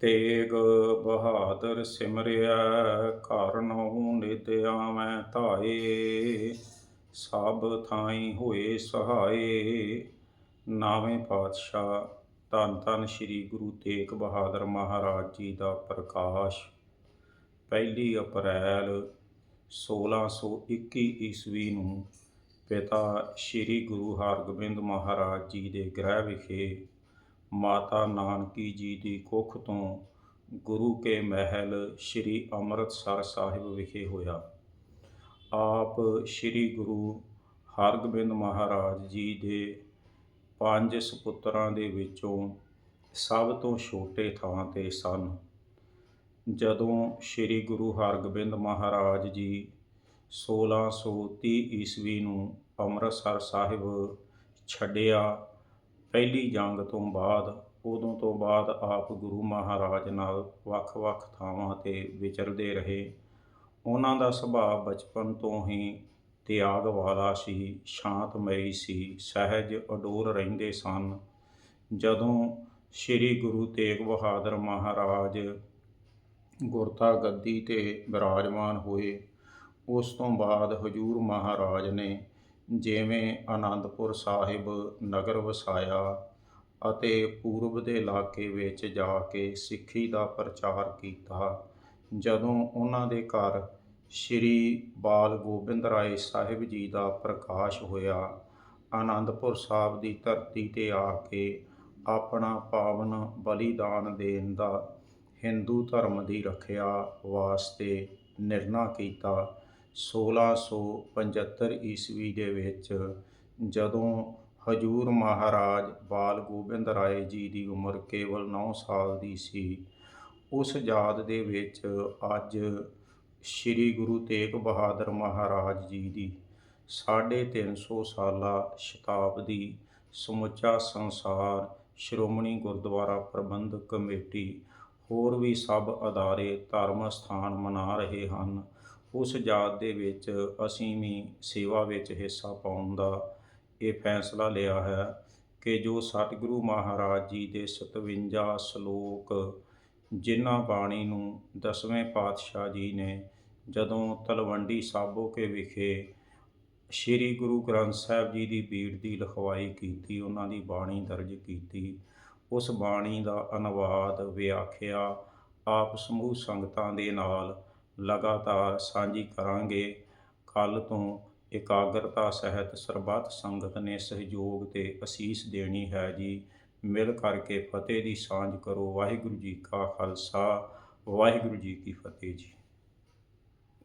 ਤੇਗ ਬਹਾਦਰ ਸਿਮਰਿਆ ਘਰ ਨਹੁ ਨਿਤ ਆਵੈ ਧਾਏ, ਸਭ ਥਾਈ ਹੋਏ ਸਹਾਏ। ਨਾਵੇਂ ਪਾਤਸ਼ਾਹ, ਧੰਨ ਧੰਨ ਸ੍ਰੀ ਗੁਰੂ ਤੇਗ ਬਹਾਦਰ ਮਹਾਰਾਜ ਜੀ ਦਾ ਪ੍ਰਕਾਸ਼। ਪਹਿਲੀ ਅਪ੍ਰੈਲ 1621 ਈਸਵੀ ਨੂੰ ਪਿਤਾ ਸ੍ਰੀ ਗੁਰੂ ਹਰਗੋਬਿੰਦ ਮਹਾਰਾਜ ਜੀ ਦੇ ਗ੍ਰਹਿ ਵਿਖੇ ਮਾਤਾ ਨਾਨਕੀ ਜੀ ਦੀ ਕੁੱਖ ਤੋਂ ਗੁਰੂ ਕੇ ਮਹਿਲ ਸ੍ਰੀ ਅੰਮ੍ਰਿਤਸਰ ਸਾਹਿਬ ਵਿਖੇ ਹੋਇਆ। ਆਪ ਸ੍ਰੀ ਗੁਰੂ ਹਰਗੋਬਿੰਦ ਮਹਾਰਾਜ ਜੀ ਦੇ ਪੰਜ ਸੁਪੁੱਤਰਾਂ ਦੇ ਵਿੱਚੋਂ ਸਭ ਤੋਂ ਛੋਟੇ ਥਾਂ ਤੇ ਸਨ। ਜਦੋਂ ਸ੍ਰੀ ਗੁਰੂ ਹਰਗੋਬਿੰਦ ਮਹਾਰਾਜ ਜੀ 1630 ਈਸਵੀ ਨੂੰ ਅੰਮ੍ਰਿਤਸਰ ਸਾਹਿਬ ਛੱਡਿਆ ਪਹਿਲੀ ਜੰਗ ਤੋਂ ਬਾਅਦ, ਉਦੋਂ ਤੋਂ ਬਾਅਦ ਆਪ ਗੁਰੂ ਮਹਾਰਾਜ ਨਾਲ ਵੱਖ-ਵੱਖ ਥਾਵਾਂ ਤੇ ਵਿਚਰਦੇ ਰਹੇ। ਉਹਨਾਂ ਦਾ ਸੁਭਾਅ ਬਚਪਨ ਤੋਂ ਹੀ ਤਿਆਗ ਵਾਲਾ ਸੀ, ਸ਼ਾਂਤਮਈ ਸੀ, ਸਹਿਜ ਅਡੋਰ ਰਹਿੰਦੇ ਸਨ। ਜਦੋਂ ਸ੍ਰੀ ਗੁਰੂ ਤੇਗ ਬਹਾਦਰ ਮਹਾਰਾਜ ਗੁਰਤਾ ਗੱਦੀ ਤੇ ਬਿਰਾਜਮਾਨ ਹੋਏ, ਉਸ ਤੋਂ ਬਾਅਦ ਹਜੂਰ ਮਹਾਰਾਜ ਨੇ ਜਿਵੇਂ ਅਨੰਦਪੁਰ ਸਾਹਿਬ ਨਗਰ ਵਸਾਇਆ ਅਤੇ ਪੂਰਬ ਦੇ ਇਲਾਕੇ ਵਿੱਚ ਜਾ ਕੇ ਸਿੱਖੀ ਦਾ ਪ੍ਰਚਾਰ ਕੀਤਾ, ਜਦੋਂ ਉਹਨਾਂ ਦੇ ਘਰ ਸ੍ਰੀ ਬਾਲ ਗੋਬਿੰਦ ਰਾਏ ਸਾਹਿਬ ਜੀ ਦਾ ਪ੍ਰਕਾਸ਼ ਹੋਇਆ ਆਨੰਦਪੁਰ ਸਾਹਿਬ ਦੀ ਧਰਤੀ ਤੇ ਆ ਕੇ ਆਪਣਾ ਪਾਵਨ ਬਲੀਦਾਨ ਦੇਣ ਦਾ ਹਿੰਦੂ ਧਰਮ ਦੀ ਰੱਖਿਆ ਵਾਸਤੇ ਨਿਰਣਾ ਕੀਤਾ। 1675 ਈਸਵੀ ਦੇ ਵਿੱਚ ਜਦੋਂ ਹਜੂਰ ਮਹਾਰਾਜ ਬਾਲ ਗੋਬਿੰਦ ਰਾਏ ਜੀ ਦੀ ਉਮਰ ਕੇਵਲ 9 ਸਾਲ ਦੀ ਸੀ, ਉਸ ਯਾਦ ਦੇ ਵਿੱਚ ਅੱਜ ਸ੍ਰੀ ਗੁਰੂ ਤੇਗ ਬਹਾਦਰ ਮਹਾਰਾਜ ਜੀ ਦੀ 350 ਸਾਲਾ ਸ਼ਤਾਬਦੀ ਸਮੁੱਚਾ ਸੰਸਾਰ ਸ਼੍ਰੋਮਣੀ ਗੁਰਦੁਆਰਾ ਪ੍ਰਬੰਧਕ ਕਮੇਟੀ ਹੋਰ ਵੀ ਸਭ ਅਦਾਰੇ ਧਰਮ ਸਥਾਨ ਮਨਾ ਰਹੇ ਹਨ। ਉਸ ਜਾਤ ਦੇ ਵਿੱਚ ਅਸੀਂ ਵੀ ਸੇਵਾ ਵਿੱਚ ਹਿੱਸਾ ਪਾਉਣ ਦਾ ਇਹ ਫੈਸਲਾ ਲਿਆ ਹੈ ਕਿ ਜੋ ਸਤਿਗੁਰੂ ਮਹਾਰਾਜ ਜੀ ਦੇ 57 ਸ਼ਲੋਕ ਜਿਨ੍ਹਾਂ ਬਾਣੀ ਨੂੰ ਦਸਵੇਂ ਪਾਤਸ਼ਾਹ ਜੀ ਨੇ ਜਦੋਂ ਤਲਵੰਡੀ ਸਾਬੋ ਕੇ ਵਿਖੇ ਸ੍ਰੀ ਗੁਰੂ ਗ੍ਰੰਥ ਸਾਹਿਬ ਜੀ ਦੀ ਬੀੜ ਦੀ ਲਿਖਵਾਈ ਕੀਤੀ, ਉਹਨਾਂ ਦੀ ਬਾਣੀ ਦਰਜ ਕੀਤੀ, ਉਸ ਬਾਣੀ ਦਾ ਅਨੁਵਾਦ ਵਿਆਖਿਆ ਆਪ ਸਮੂਹ ਸੰਗਤਾਂ ਦੇ ਨਾਲ ਲਗਾਤਾਰ ਸਾਂਝੀ ਕਰਾਂਗੇ। ਕੱਲ ਤੋਂ ਇਕਾਗਰਤਾ ਸਹਿਤ ਸਰਬੱਤ ਸੰਗਤ ਨੇ ਸਹਿਯੋਗ ਤੇ ਅਸੀਸ ਦੇਣੀ ਹੈ ਜੀ। ਮਿਲ ਕਰਕੇ ਫਤਿਹ ਦੀ ਸਾਂਝ ਕਰੋ। ਵਾਹਿਗੁਰੂ ਜੀ ਕਾ ਖਾਲਸਾ। ਵਾਹਿਗੁਰੂ ਜੀ ਕੀ ਫਤਿਹ ਜੀ।